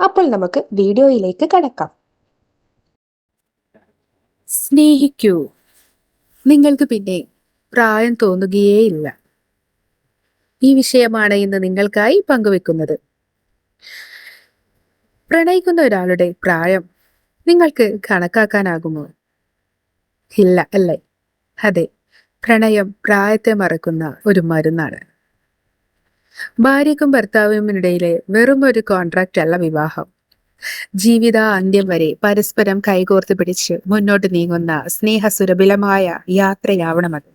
അപ്പോൾ നമുക്ക് വീഡിയോയിലേക്ക് കടക്കാം. സ്നേഹിക്കൂ. നിങ്ങൾക്ക് പിന്നെ പ്രായം തോന്നുകയേയില്ല. ഈ വിഷയമാണ് ഇന്ന് നിങ്ങൾക്കായി പങ്കുവെക്കുന്നത്. പ്രണയിക്കുന്ന ഒരാളുടെ പ്രായം നിങ്ങൾക്ക് കണക്കാക്കാനാകുമോ? ഇല്ല അല്ലേ? അതെ പ്രണയം പ്രായത്തെ മറക്കുന്ന ഒരു മരുന്നാണ്. ഭാര്യയ്ക്കും ഭർത്താവിനുമിടയിലെ വെറും ഒരു കോൺട്രാക്റ്റ് അല്ല വിവാഹം. ജീവിത അന്ത്യം വരെ പരസ്പരം കൈകോർത്ത് പിടിച്ച് മുന്നോട്ട് നീങ്ങുന്ന സ്നേഹസുരഭിലമായ യാത്രയാവണമത്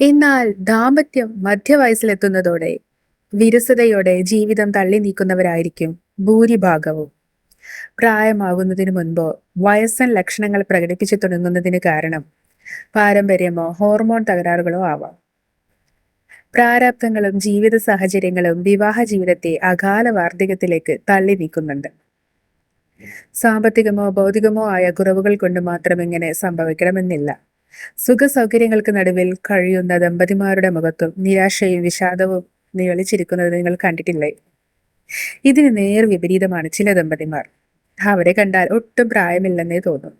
എന്നാൽ ദാമ്പത്യം മധ്യവയസ്സിലെത്തുന്നതോടെ വിരസതയോടെ ജീവിതം തള്ളി നീക്കുന്നവരായിരിക്കും ഭൂരിഭാഗവും. പ്രായമാകുന്നതിന് മുൻപോ വയസ്സൻ ലക്ഷണങ്ങൾ പ്രകടിപ്പിച്ചു തുടങ്ങുന്നതിന് കാരണം പാരമ്പര്യമോ ഹോർമോൺ തകരാറുകളോ ആവാം. പ്രാരാബ്ദങ്ങളും ജീവിത സാഹചര്യങ്ങളും വിവാഹ ജീവിതത്തെ അകാല വാർദ്ധക്യത്തിലേക്ക് തള്ളി നീക്കുന്നുണ്ട്. സാമ്പത്തികമോ ഭൗതികമോ ആയ കുറവുകൾ കൊണ്ട് മാത്രം ഇങ്ങനെ സംഭവിക്കണമെന്നില്ല. സുഖ സൗകര്യങ്ങൾക്ക് നടുവിൽ കഴിയുന്ന ദമ്പതിമാരുടെ മുഖത്തും നിരാശയും വിഷാദവും നിഴലിച്ചിരിക്കുന്നത് നിങ്ങൾ കണ്ടിട്ടില്ലേ? ഇതിന് നേർ വിപരീതമാണ് ചില ദമ്പതിമാർ. അവരെ കണ്ടാൽ ഒട്ടും പ്രായമില്ലെന്നേ തോന്നും.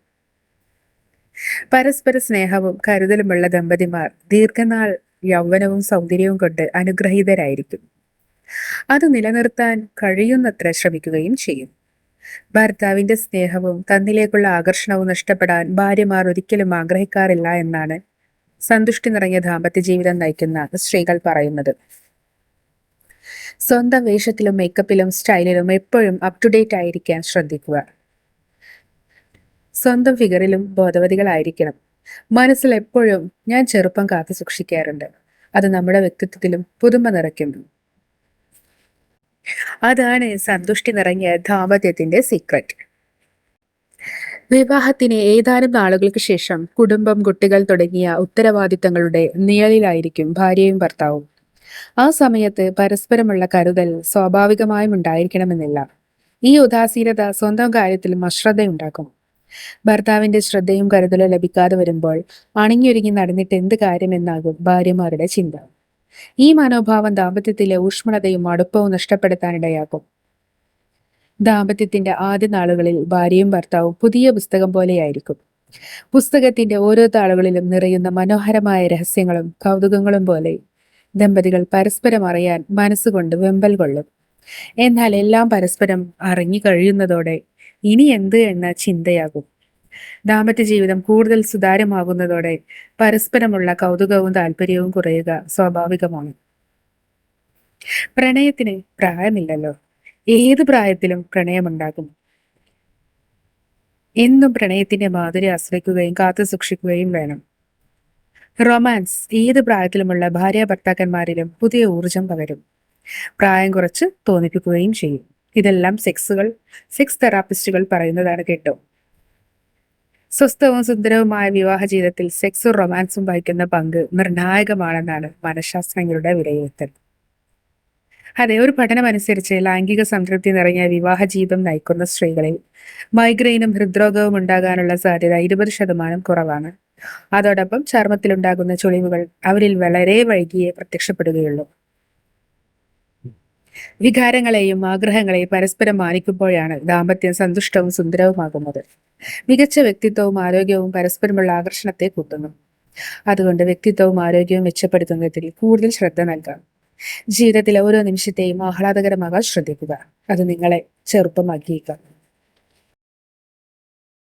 പരസ്പര സ്നേഹവും കരുതലുമുള്ള ദമ്പതിമാർ ദീർഘനാൾ യൗവനവും സൗന്ദര്യവും കൊണ്ട് അനുഗ്രഹീതരായിരിക്കും. അത് നിലനിർത്താൻ കഴിയുന്നത്ര ശ്രമിക്കുകയും ചെയ്യും. ഭർത്താവിന്റെ സ്നേഹവും തന്നിലേക്കുള്ള ആകർഷണവും നഷ്ടപ്പെടാൻ ഭാര്യമാർ ഒരിക്കലും ആഗ്രഹിക്കാറില്ല എന്നാണ് സന്തുഷ്ടി നിറഞ്ഞ ദാമ്പത്യ ജീവിതം നയിക്കുന്ന സ്ത്രീകൾ പറയുന്നത്. സ്വന്തം വേഷത്തിലും മേക്കപ്പിലും സ്റ്റൈലിലും എപ്പോഴും അപ് ടു ഡേറ്റ് ആയിരിക്കാൻ ശ്രദ്ധിക്കുക. സ്വന്തം ഫിഗറിലും ബോധവതികളായിരിക്കണം. മനസ്സിൽ എപ്പോഴും ഞാൻ ചെറുപ്പം കാത്തു സൂക്ഷിക്കാറുണ്ട്. അത് നമ്മുടെ വ്യക്തിത്വത്തിലും പുതുമ നിറയ്ക്കുന്നു. അതാണ് സന്തുഷ്ടി നിറഞ്ഞ ദാമ്പത്യത്തിന്റെ സീക്രട്ട് വിവാഹത്തിന് ഏതാനും നാളുകൾക്ക് ശേഷം കുടുംബം കുട്ടികൾ തുടങ്ങിയ ഉത്തരവാദിത്തങ്ങളുടെ നിഴലിലായിരിക്കും ഭാര്യയും ഭർത്താവും. ആ സമയത്ത് പരസ്പരമുള്ള കരുതൽ സ്വാഭാവികമായും ഉണ്ടായിരിക്കണമെന്നില്ല. ഈ ഉദാസീനത സ്വന്തം കാര്യത്തിൽ അശ്രദ്ധയുണ്ടാക്കും. ഭർത്താവിന്റെ ശ്രദ്ധയും കരുതലും ലഭിക്കാതെ വരുമ്പോൾ അണിഞ്ഞൊരുങ്ങി നടന്നിട്ട് എന്ത് കാര്യമെന്നാകും ഭാര്യമാരുടെ ചിന്ത. ഈ മനോഭാവം ദാമ്പത്യത്തിലെ ഊഷ്മളതയും അടുപ്പവും നഷ്ടപ്പെടുത്താനിടയാക്കും. ദാമ്പത്യത്തിന്റെ ആദ്യ നാളുകളിൽ ഭാര്യയും ഭർത്താവും പുതിയ പുസ്തകം പോലെയായിരിക്കും. പുസ്തകത്തിന്റെ ഓരോ താളുകളിലും നിറയുന്ന മനോഹരമായ രഹസ്യങ്ങളും കൗതുകങ്ങളും പോലെ ദമ്പതികൾ പരസ്പരം അറിയാൻ മനസ്സുകൊണ്ട് വെമ്പൽ കൊള്ളും. എന്നാൽ എല്ലാം പരസ്പരം അറിഞ്ഞു കഴിയുന്നതോടെ ഇനി എന്ത് എന്ന ചിന്തയാകും. ദാമ്പത്യ ജീവിതം കൂടുതൽ സുതാര്യമാകുന്നതോടെ പരസ്പരമുള്ള കൗതുകവും താല്പര്യവും കുറയുക സ്വാഭാവികമാണ്. പ്രണയത്തിന് പ്രായമില്ലല്ലോ. ഏത് പ്രായത്തിലും പ്രണയമുണ്ടാകും. എന്നും പ്രണയത്തിന്റെ മാധുരി ആശ്രയിക്കുകയും കാത്തു സൂക്ഷിക്കുകയും വേണം. റൊമാൻസ് ഏത് പ്രായത്തിലുമുള്ള ഭാര്യ ഭർത്താക്കന്മാരിലും പുതിയ ഊർജം പകരും. പ്രായം കുറച്ച് തോന്നിപ്പിക്കുകയും ചെയ്യും. ഇതെല്ലാം സെക്സുകൾ സെക്സ് തെറാപ്പിസ്റ്റുകൾ പറയുന്നതാണ് കേട്ടോ. സ്വസ്ഥവും സുന്ദരവുമായ വിവാഹ ജീവിതത്തിൽ സെക്സും റൊമാൻസും വഹിക്കുന്ന പങ്ക് നിർണായകമാണെന്നാണ് മനഃശാസ്ത്രജ്ഞരുടെ വിലയിരുത്തൽ. അതെ ഒരു പഠനം അനുസരിച്ച് ലൈംഗിക സംതൃപ്തി നിറഞ്ഞ വിവാഹ ജീവിതം നയിക്കുന്ന സ്ത്രീകളിൽ മൈഗ്രെയിനും ഹൃദ്രോഗവും ഉണ്ടാകാനുള്ള സാധ്യത ഇരുപത് ശതമാനം കുറവാണ്. അതോടൊപ്പം ചർമ്മത്തിലുണ്ടാകുന്ന ചുളിവുകൾ അവരിൽ വളരെ വൈകിയേ പ്രത്യക്ഷപ്പെടുകയുള്ളൂ. വികാരങ്ങളെയും ആഗ്രഹങ്ങളെയും പരസ്പരം മാനിക്കുമ്പോഴാണ് ദാമ്പത്യം സന്തുഷ്ടവും സുന്ദരവുമാകുന്നത്. മികച്ച വ്യക്തിത്വവും ആരോഗ്യവും പരസ്പരമുള്ള ആകർഷണത്തെ കൂട്ടുന്നു. അതുകൊണ്ട് വ്യക്തിത്വവും ആരോഗ്യവും മെച്ചപ്പെടുത്തുന്നതിൽ കൂടുതൽ ശ്രദ്ധ നൽകാം ജീവിതത്തിലെ ഓരോ നിമിഷത്തെയും ആഹ്ലാദകരമാകാൻ ശ്രദ്ധിക്കുക. അത് നിങ്ങളെ ചെറുപ്പമാക്കിയേക്കാം.